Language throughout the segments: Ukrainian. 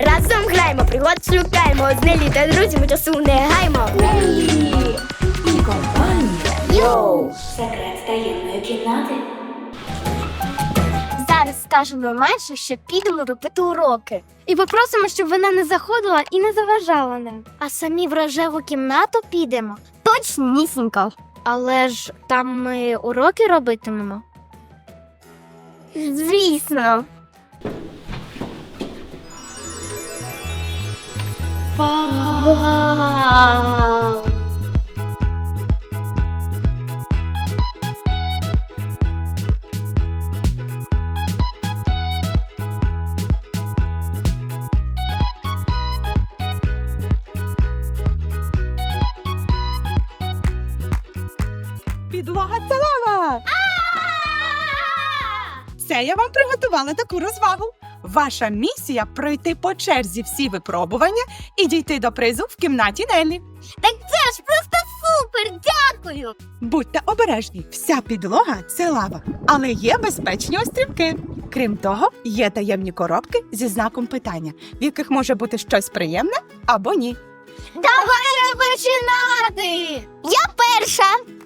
Разом граємо, пригод шукаємо. З Нелі та друзями часу не гаймо. І компанія. Йоу! Секрет таємної кімнати. Зараз скажемо Майше, що підемо робити уроки. І попросимо, щоб вона не заходила і не заважала нам. А самі в рожеву кімнату підемо. Точнісінько. Але ж там ми уроки робитимемо. Звісно. Вау! Підлога це лава! Це я вам приготувала таку розвагу. Ваша місія пройти по черзі всі випробування і дійти до призу в кімнаті Нелі. Так це ж просто супер! Дякую! Будьте обережні, вся підлога це лава, але є безпечні острівки. Крім того, є таємні коробки зі знаком питання, в яких може бути щось приємне або ні. Давайте починати! Я перша!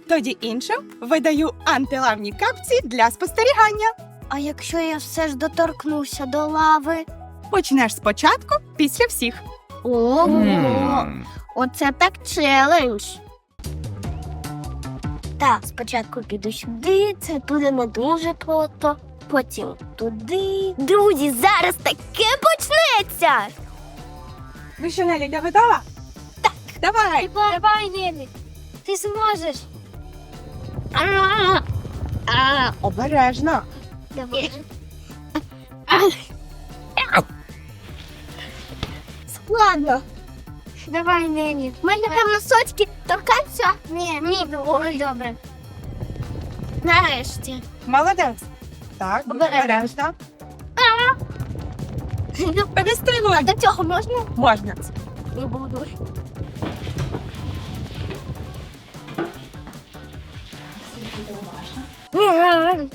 Тоді іншим видаю антилавні капці для спостерігання. А якщо я все ж доторкнуся до лави? Почнеш спочатку, після всіх. Ого! Оце так челендж. Так, спочатку піду сюди, це буде не дуже просто. Потім туди. Друзі, зараз таке почнеться! Ви що, Нелі, я готова? Так. Давай. Давай, Нелі, ти зможеш. Обережно. Давай. Складно. Давай, Нелі. В мене там носочки торкаються? Ні, ні, ой, добре. Нарешті. Молодець. Так, Обережно. обережно. Перестигла. До цього можна? Можна. Не буду.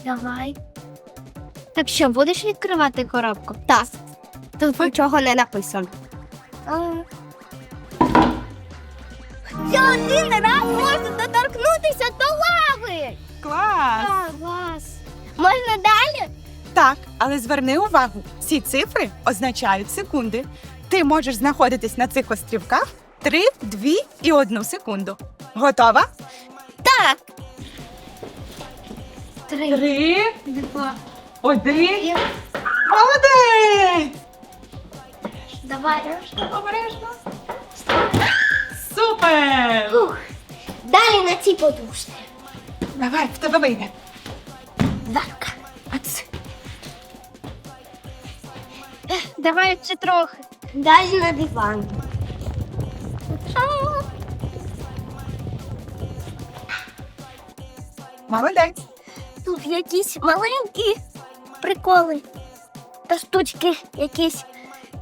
Давай. Так що, будеш відкривати коробку? Так. Тут нічого не написано. Я один раз можу доторкнутися до лави. Клас. Так, клас. Можна далі? Так, але зверни увагу, ці цифри означають секунди. Ти можеш знаходитись на цих острівках 3, 2 і 1 секунду. Готова? Так. Три. Три, Два. Один. Молодець! Давай. Обережно. Супер! Ух. Далі на цій подушці. Давай, в тебе вийде. Дарка. Давай ще трохи. Далі на диван. Молодець. Тут якісь маленькі приколи та штучки якісь,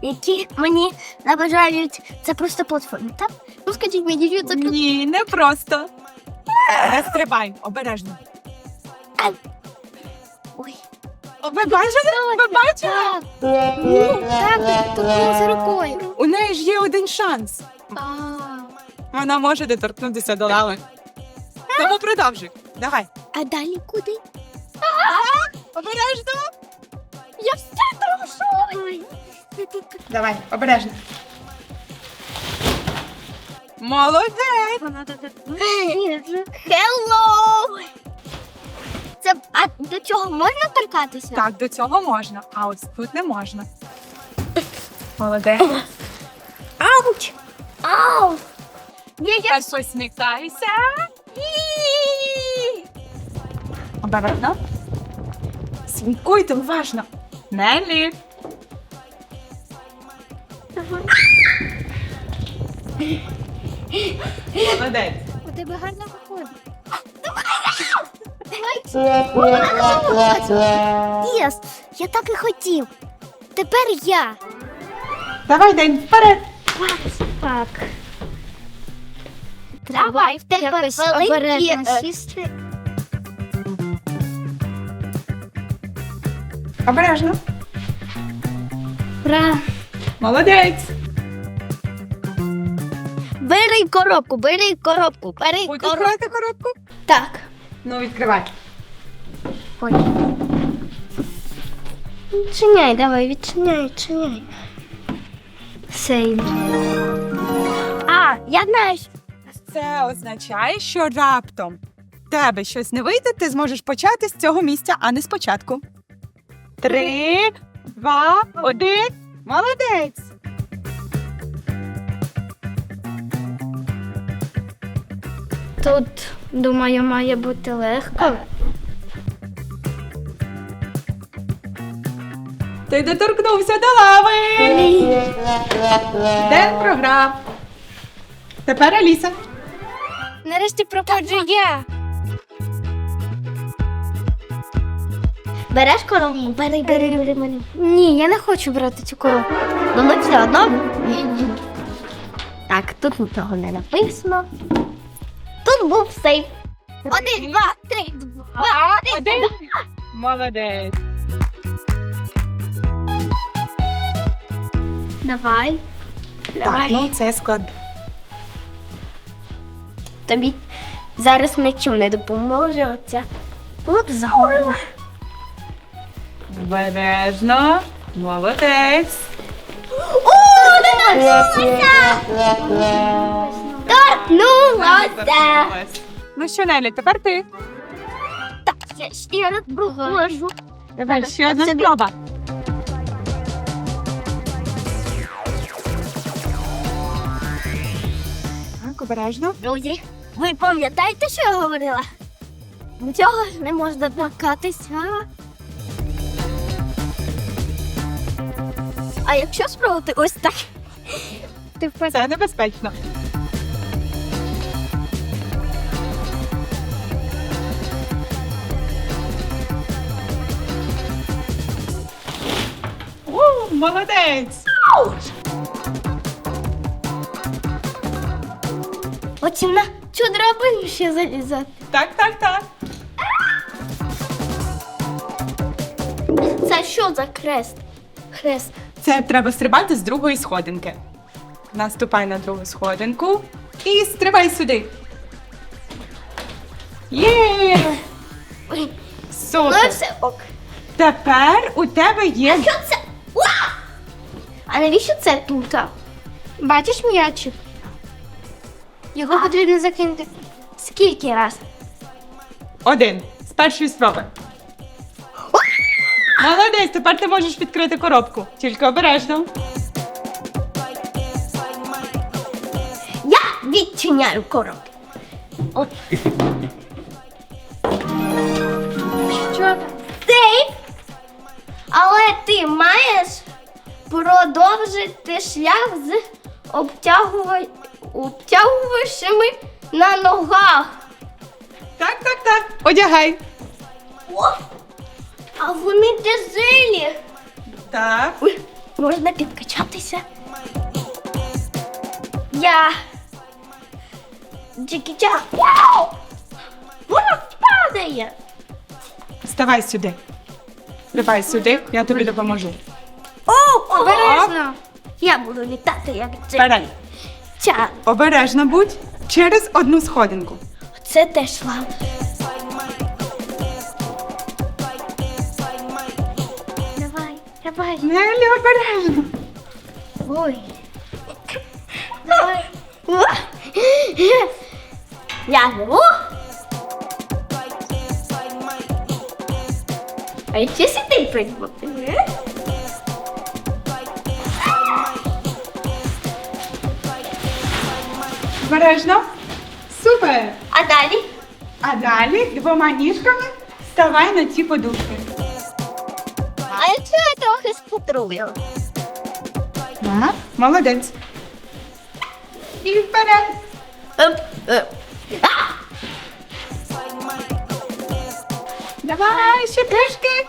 які мені набажають. Це просто платформа, так? Ну скажіть мені, що це. Ні, не просто. Не стрибай, обережно. Ой. О, Ви бачили? Ви бачили? Так. Ну, так, тут з рукою. У неї ж є один шанс. А. Вона може доторкнутися до лави. Тому продовжуй. Давай. А далі куди? Обережно. Я все трушу. Давай, обережно. Молодець. Hello! Це а до цього можна торкатися? Так, до цього можна, а ось тут не можна. Молодець. Ауч! Ау! Я, я... Тепер посміхайся. Обережно. Смікуйте уважно. Нелі. Молодець. У тебе гарно виходить. Єс, я так і хотів. Тепер я. Давай день вперед. Так. Давай в тебе великі сістри. Обережно. Ра. Молодець. Бери коробку, бери коробку, бери Будеш коробку. коробку? Так. Ну, відкривай. Ой. Відчиняй, давай, відчиняй, відчиняй. Сейв. А, я знаю. що- Це означає, що раптом в тебе щось не вийде, ти зможеш почати з цього місця, а не спочатку. Три, два, один. Молодець. Тут, думаю, має бути легко. Ти доторкнувся до лави. Ден програв. Тепер Аліса. Нарешті проходжу я. Береш коробку? Бери, бери, бери, бери. Ні, я не хочу брати цю коробку. Ну ми все одно. Так, тут нічого не написано. Тут був сейф. Один, два, три, два. Один. Молодець. Давай. Так, ну це склад. Тобі зараз нічим не допоможе оця. От загорла. Бережно. Молодець. О, торкнулася! Торкнулася! Ну що, Нелі, тепер ти. Так, я ще раз проходжу. Давай, ще одна спроба. Так, обережно. Друзі, ви пам'ятаєте, що я говорила? Нічого не можна торкатися. А якщо спробувати ось так? Ти впевнений? Це небезпечно. О, молодець! Потім на цю драбину ще залізати. Так, так, так. Це що за хрест? Хрест. Це треба стрибати з другої сходинки. Наступай на другу сходинку і стрибай сюди. Є! Ой, Ну Супер! все ок. Тепер у тебе є. Що це? Уа! А навіщо це тут? Бачиш м'ячик? Його потрібно закинути. Скільки раз? Один з першої спроби. Молодець, тепер ти можеш відкрити коробку. Тільки обережно. Я відчиняю коробки. От. Що там? Сейф? Але ти маєш продовжити шлях з обтягува- обтягувачами на ногах. Так, так, так. Одягай. О! А вони тяжелі. Так. Ой, можна підкачатися. Я. Джекі Чан. Вау! Вона падає. Ставай сюди. Давай сюди, я тобі допоможу. О, обережно. Я буду літати, як Джекі Вперед. Чан. Обережно будь через одну сходинку. Це теж лава. Давай. Нелі, обережно. Ой. Давай. Я живу. А якщо сюди придбати? Обережно. Супер. А далі? А далі двома ніжками ставай на ці подушки. А якщо я трохи спутрую? Так. Молодець. І вперед. Оп, оп. А! Давай, ще трішки.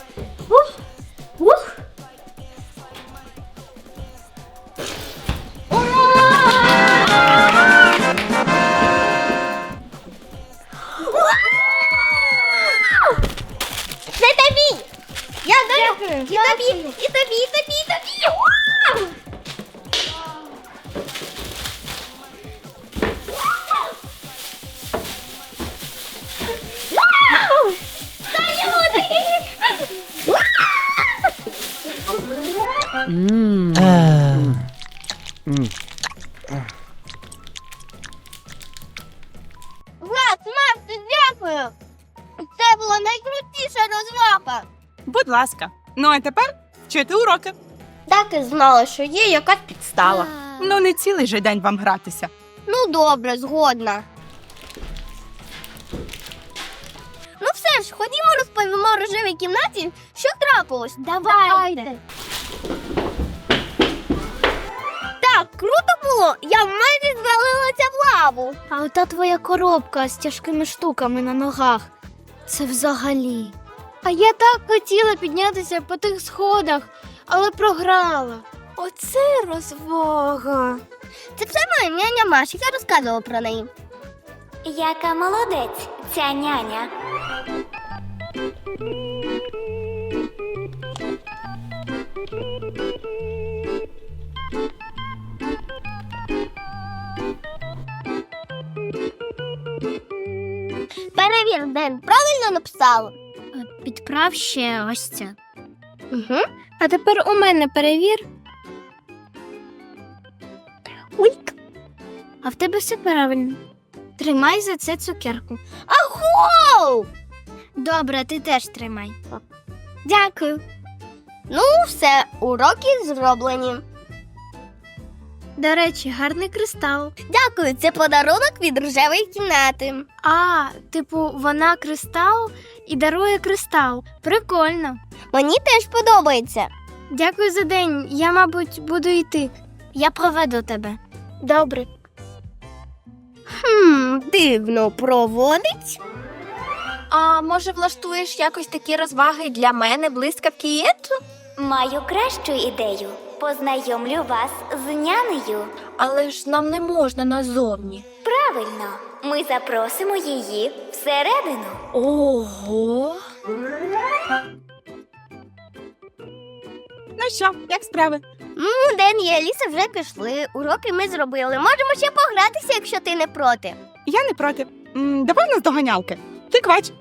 Влад, Макс, дякую! Це була найкрутіша розмова! Будь ласка. Ну а тепер вчити уроки. Так і знала, що є якась підстава. Ну, не цілий же день вам гратися. Ну добре, згодна. Ну все ж, ходімо розповімо рожевій кімнаті, що трапилось. Давайте. Так, круто було. Я майже звалилася в лаву. А ота твоя коробка з тяжкими штуками на ногах. Це взагалі. А я так хотіла піднятися по тих сходах, але програла. Оце розвага. Це все моя няня Маша, я розказувала про неї. Яка молодець ця няня. Перевір, Ден, правильно написала? Підправ ще ось це. Угу. А тепер у мене перевір. Ульк. А в тебе все правильно. Тримай за це цукерку. Аго! Добре, ти теж тримай. Дякую. Ну, все, уроки зроблені. До речі, гарний кристал. Дякую, це подарунок від рожевої кімнати. А, типу, вона кристал і дарує кристал. Прикольно. Мені теж подобається. Дякую за день. Я, мабуть, буду йти. Я проведу тебе. Добре. Хм, дивно проводить. А може влаштуєш якось такі розваги для мене блискавки Єту? Маю кращу ідею. Познайомлю вас з нянею. Але ж нам не можна назовні. Правильно, ми запросимо її всередину. Ого. Ну що, як справи? Ну, Ден і Аліса вже пішли. Уроки ми зробили. Можемо ще погратися, якщо ти не проти. Я не проти. М, давай нас доганялки. Ти квач.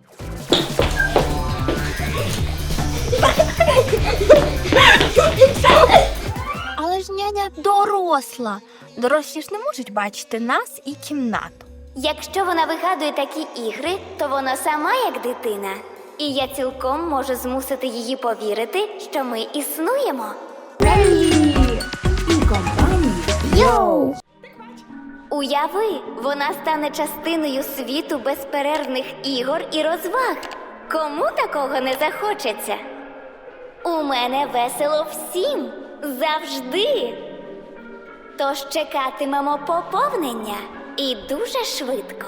Доросла. Дорослі ж не можуть бачити нас і кімнату. Якщо вона вигадує такі ігри, то вона сама як дитина. І я цілком можу змусити її повірити, що ми існуємо. Йоу! Уяви, вона стане частиною світу безперервних ігор і розваг. Кому такого не захочеться? У мене весело всім завжди. Тож чекатимемо поповнення і дуже швидко.